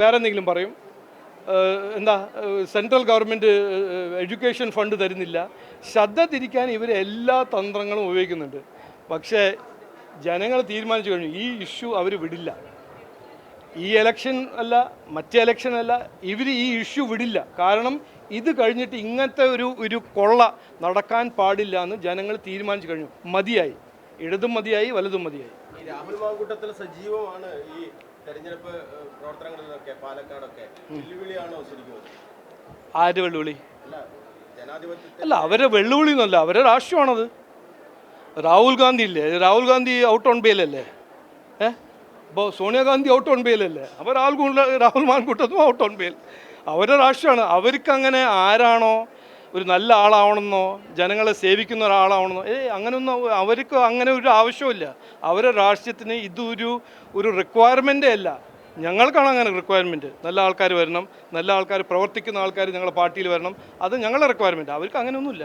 വേറെ എന്തെങ്കിലും പറയും എന്താ സെൻട്രൽ ഗവൺമെന്റ് എഡ്യൂക്കേഷൻ ഫണ്ട് തരുന്നില്ല. ശ്രദ്ധ തിരിക്കാൻ ഇവർ എല്ലാ തന്ത്രങ്ങളും ഉപയോഗിക്കുന്നുണ്ട്. പക്ഷേ ജനങ്ങൾ തീരുമാനിച്ചു കഴിഞ്ഞു ഈ ഇഷ്യൂ അവർ വിടില്ല. ഈ എലക്ഷൻ അല്ല മറ്റേ എലക്ഷൻ അല്ല ഇവർ ഈ ഇഷ്യൂ വിടില്ല. കാരണം ഇത് കഴിഞ്ഞിട്ട് ഇങ്ങനത്തെ ഒരു ഒരു കൊള്ള നടക്കാൻ പാടില്ല എന്ന് ജനങ്ങൾ തീരുമാനിച്ചു കഴിഞ്ഞു. മതിയായി. ഇടതും മതിയായി വലതും മതിയായി. ഈ രാഹുൽ മാങ്കൂട്ടത്തിൽ സജീവമാണ് ഈ തെരഞ്ഞെടുപ്പ് പ്രവർത്തനങ്ങളിലൊക്കെ പാലക്കാടൊക്കെ. വെല്ലുവിളിയാണോ ശരിക്കും? ആര് വെല്ലുവിളി? അല്ല അവരെ വെല്ലുവിളി എന്നല്ല അവരെ രാഷ്ട്രീയമാണത്. രാഹുൽ ഗാന്ധി ഇല്ലേ? രാഹുൽ ഗാന്ധി ഔട്ട് ഓൺ ബെയിലല്ലേ ഏ? അപ്പോൾ സോണിയാഗാന്ധി ഔട്ട് ഓൺ ബെയിലല്ലേ അപ്പോൾ രാഹുൽ രാഹുൽ മാൻകൂട്ടത്തും ഔട്ട് ഓൺ ബെയിൽ അവരെ രാഷ്ട്രീയമാണ്. അവർക്ക് അങ്ങനെ ആരാണോ ഒരു നല്ല ആളാവണമെന്നോ ജനങ്ങളെ സേവിക്കുന്ന ഒരാളാവണമെന്നോ ഏ അങ്ങനെയൊന്നും അവ- അവർക്ക് അങ്ങനെ ഒരു ആവശ്യമില്ല അവരുടെ രാഷ്ട്രീയത്തിന് ഇതൊരു ഒരു റിക്വയർമെന്റേ അല്ല. ഞങ്ങൾക്കാണ് അങ്ങനെ റിക്വയർമെന്റ് നല്ല ആൾക്കാർ വരണം നല്ല ആൾക്കാർ പ്രവർത്തിക്കുന്ന ആൾക്കാർ ഞങ്ങളുടെ പാർട്ടിയിൽ വരണം അത് ഞങ്ങളുടെ റിക്വയർമെന്റ് അവർക്ക് അങ്ങനെയൊന്നുമില്ല.